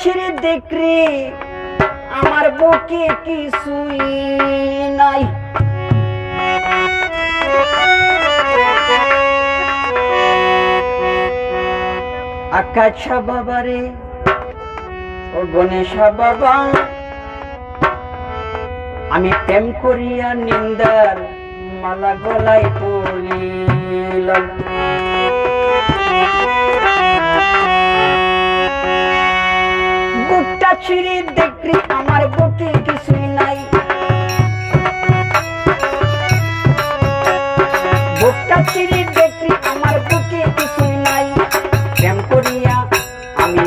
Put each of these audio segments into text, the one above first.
পাখির দেখরে আমার বুকে কিছুই নাই। আকাশা বাবারে, ও গণেশা বাবা, আমি প্রেম করিয়া নিন্দার মালা গলায় পড়িলাম। ছিড়ি দেখি আমার বুকে কিছুই নাই। বুকটা ছিড়ি দেখি আমার বুকে কিছুই নাই। প্রেম করিয়া আমি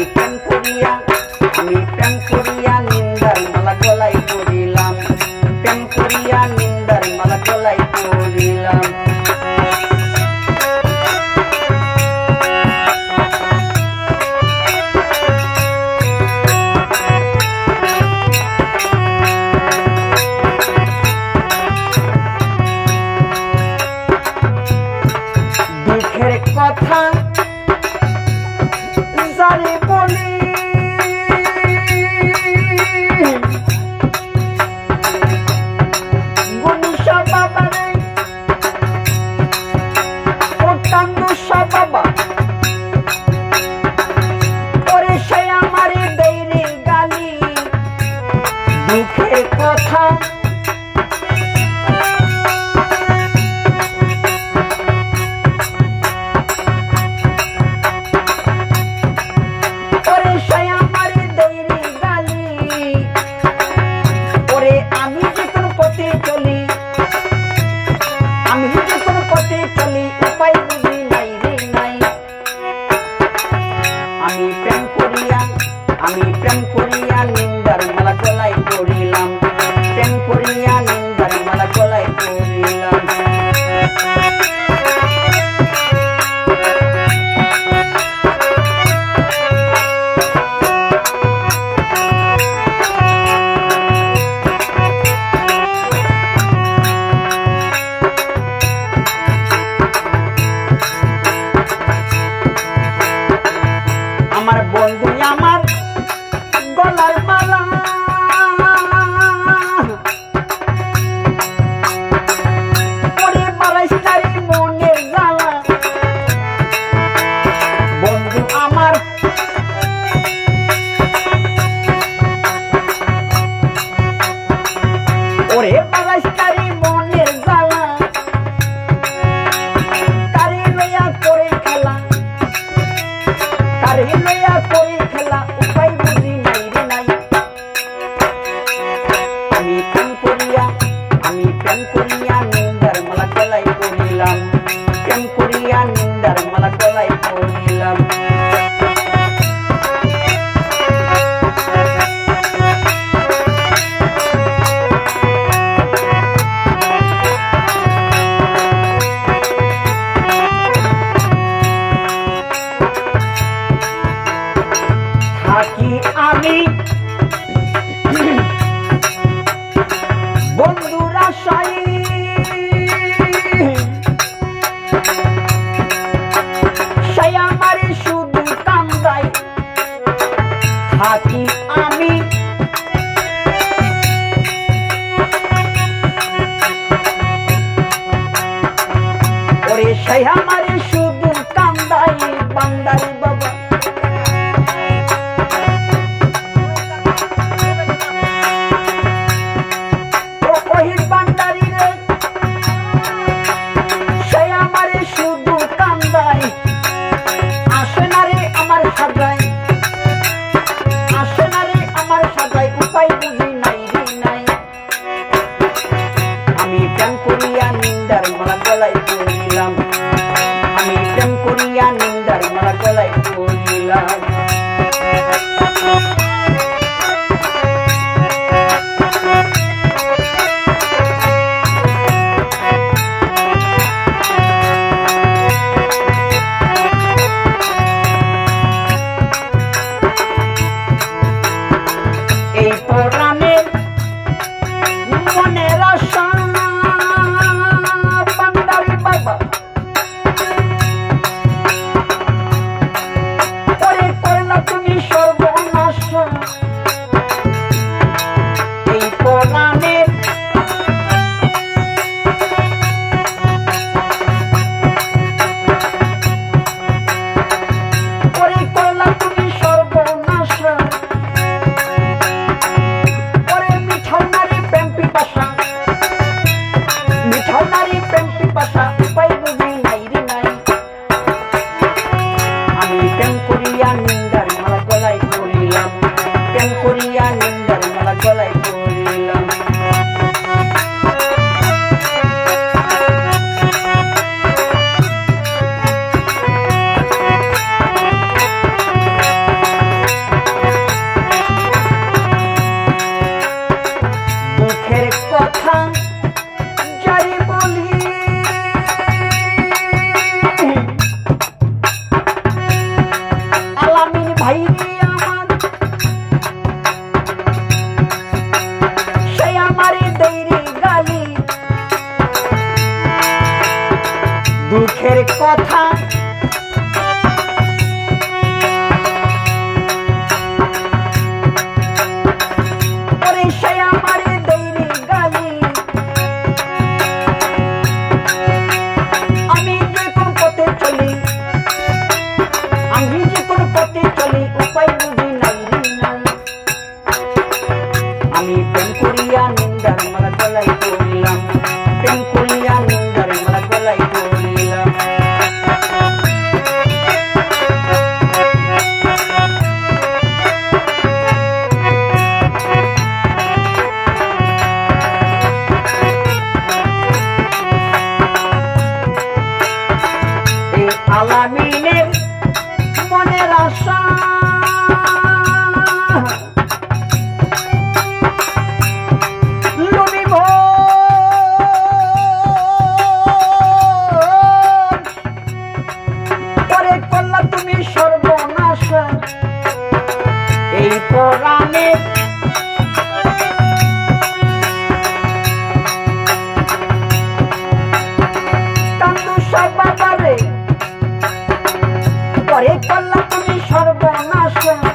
মুখে কথা করিয়া தென்புரியான் இந்த மலத்தை আশায় আমার শুধু কান্দাই থাকি আমি। ওরে সেই আমার দুঃখের কথা আলামিনের মনের আশা। পরে করলা সর্বনাশ